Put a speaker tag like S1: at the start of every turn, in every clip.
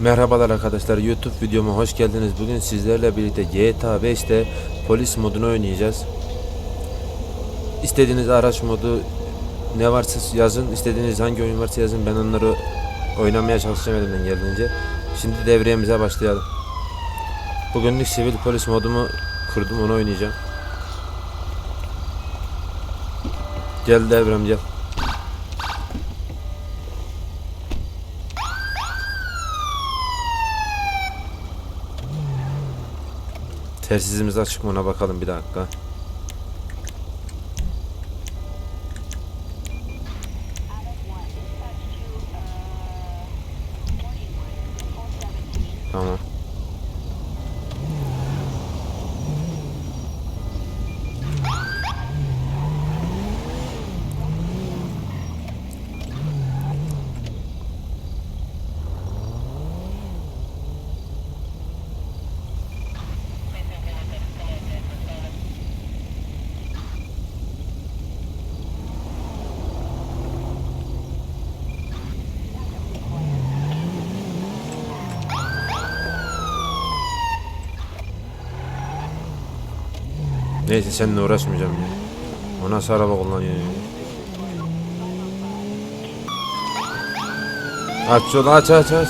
S1: Merhabalar arkadaşlar YouTube videoma hoş geldiniz. Bugün sizlerle birlikte GTA 5'te polis modunu oynayacağız. İstediğiniz araç modu ne varsa yazın. istediğiniz hangi oyun varsa yazın. Ben onları oynamaya çalışacağım elimden geldiğince. Şimdi devreyemize başlayalım. Bugünlük sivil polis modumu kurdum onu oynayacağım. Gel devrem gel. Telsizimiz açık mı ona bakalım bir dakika. Neyse seninle uğraşmayacağım ya. O nasıl araba kullanıyor ya? Aç yolu aç aç aç.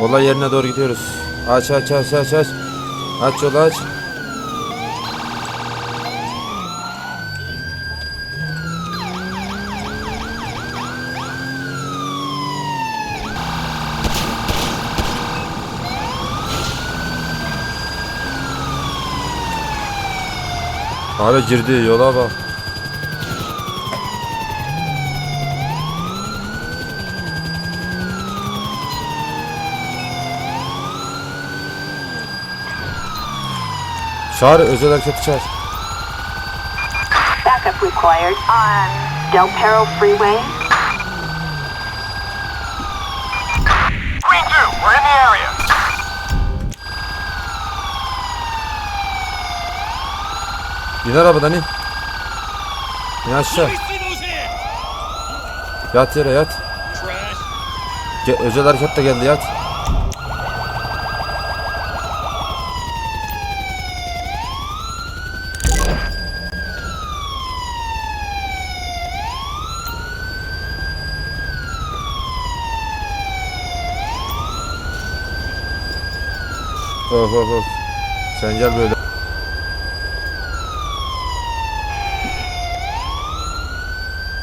S1: Olay yerine doğru gidiyoruz. Aç aç aç aç aç. Aç yolu aç. Abi girdi yola bak. Çağır özel hareketi çağır.
S2: Backup required on Del Perro Freeway.
S3: Green 2, we're in the area.
S1: İn arabadan in. İn aşağı. Yat yere yat. Ge- özel hareket de geldi yat. Of of of. Sen gel böyle.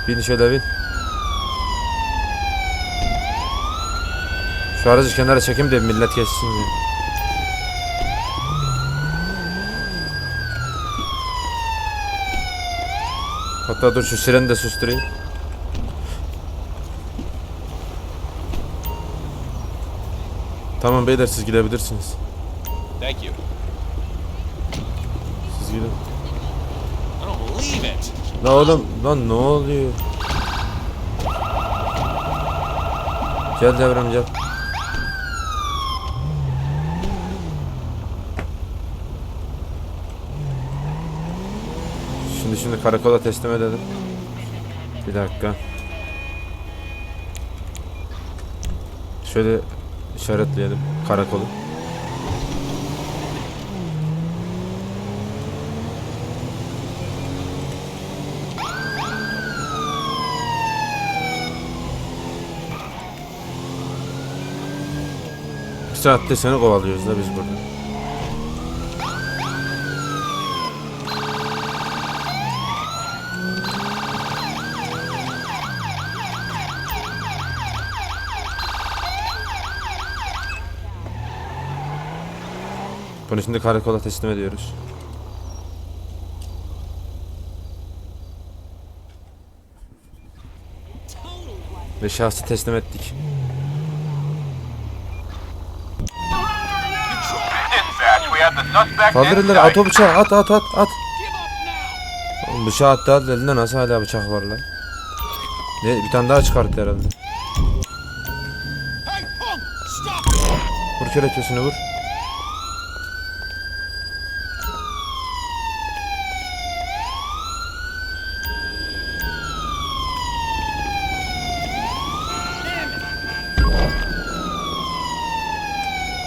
S1: Bin şöyle bin. Şu aracı kenara çekeyim de millet geçsin ya. Hatta dur şu sireni de susturayım. Tamam beyler siz gidebilirsiniz.
S3: Thank you.
S1: Siz gidin.
S3: I don't believe it.
S1: La oğlum lan ne oluyor? Gel devrem gel. Şimdi şimdi karakola teslim edelim. Bir dakika. Şöyle işaretleyelim karakolu. Saattir seni kovalıyoruz da biz burada. Bunu şimdi karakola teslim ediyoruz. Ve şahsı teslim ettik. Kaldırırlar at o bıçağı at at at at. Bıçağı attı at elinde nasıl hala bıçak var lan. Ne, bir tane daha çıkarttı herhalde. Vur kelepçesini vur.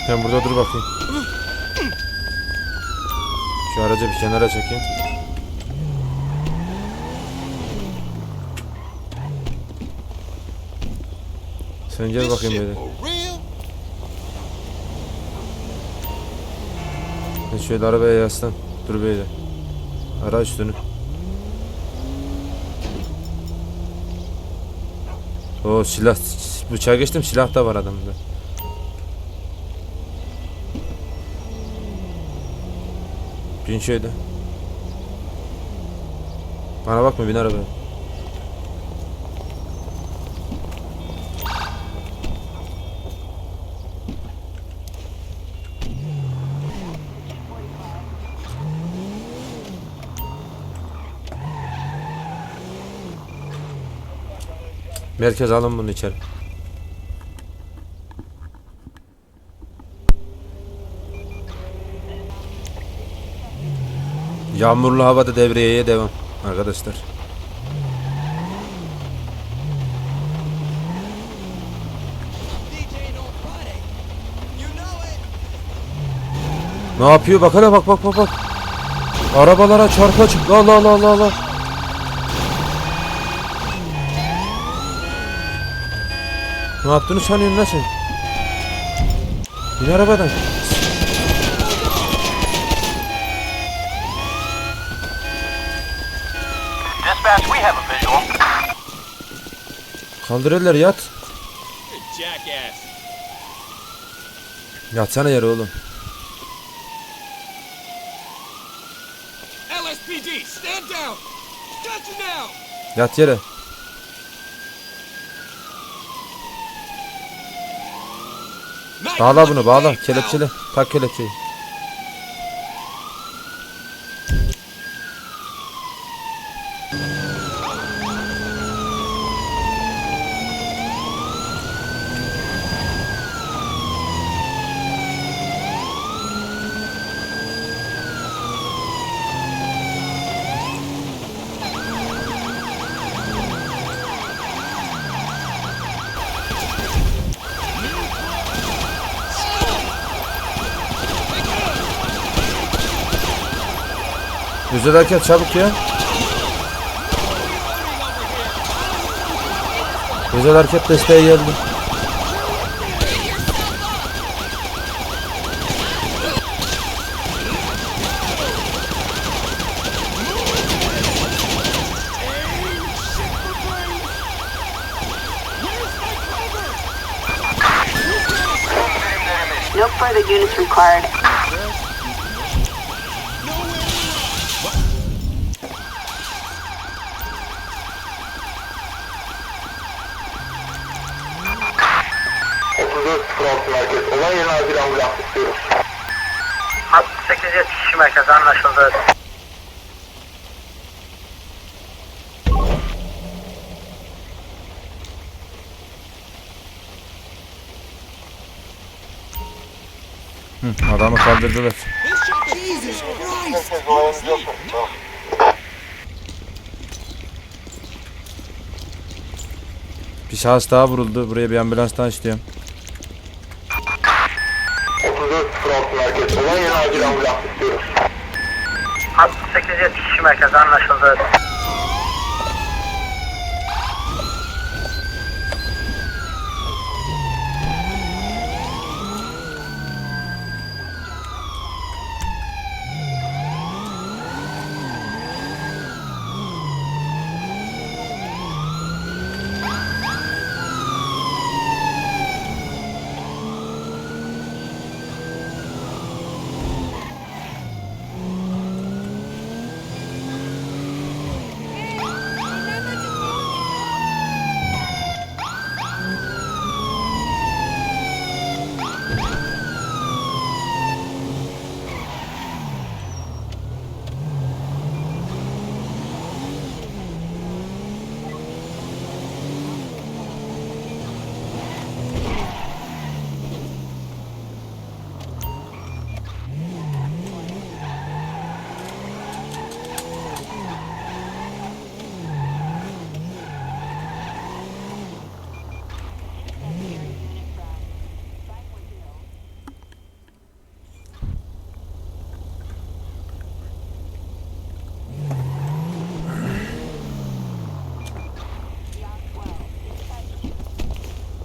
S1: Sen burada dur bakayım. Şu aracı bir kenara çekeyim. Sen gel bakayım böyle. Sen şöyle arabaya yaslan. Dur böyle. Ara üstünü. O silah bıçağı geçtim silah da var adamda. Bin şöyle. Bana bakma bin arabaya. Merkez alın bunu içeri. Yağmurlu havada devriyeye devam arkadaşlar. Ne yapıyor? Bak hele bak bak bak bak. Arabalara çarpa çık. La la la la la. Ne yaptığını sanıyorsun lan sen? Bin arabadan. Kaldır eller yat. Yatsana yere oğlum.
S3: LSPD, stand down. Got you now.
S1: Yat yere. Bağla bunu bağla. Kelepçele. Tak kelepçeyi. Güzel hareket çabuk ya. Güzel hareket desteği geldi.
S2: No further units required.
S4: Merkez. Olay yerine acil ambulans istiyoruz.
S5: 68 yetişiş merkezi anlaşıldı.
S1: Hı, adamı kaldırdılar. Bir şahıs daha vuruldu. Buraya bir ambulans daha istiyorum.
S4: 34 merkez. Olay yerine acil ambulans istiyoruz.
S5: 68 yetişiş merkezi anlaşıldı.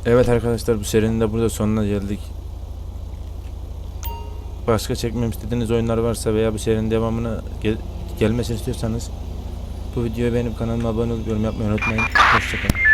S1: Evet arkadaşlar bu serinin de burada sonuna geldik. Başka çekmem istediğiniz oyunlar varsa veya bu serinin devamını gel- gelmesini istiyorsanız bu videoyu beğenip kanalıma abone olup yorum yapmayı unutmayın. Hoşçakalın.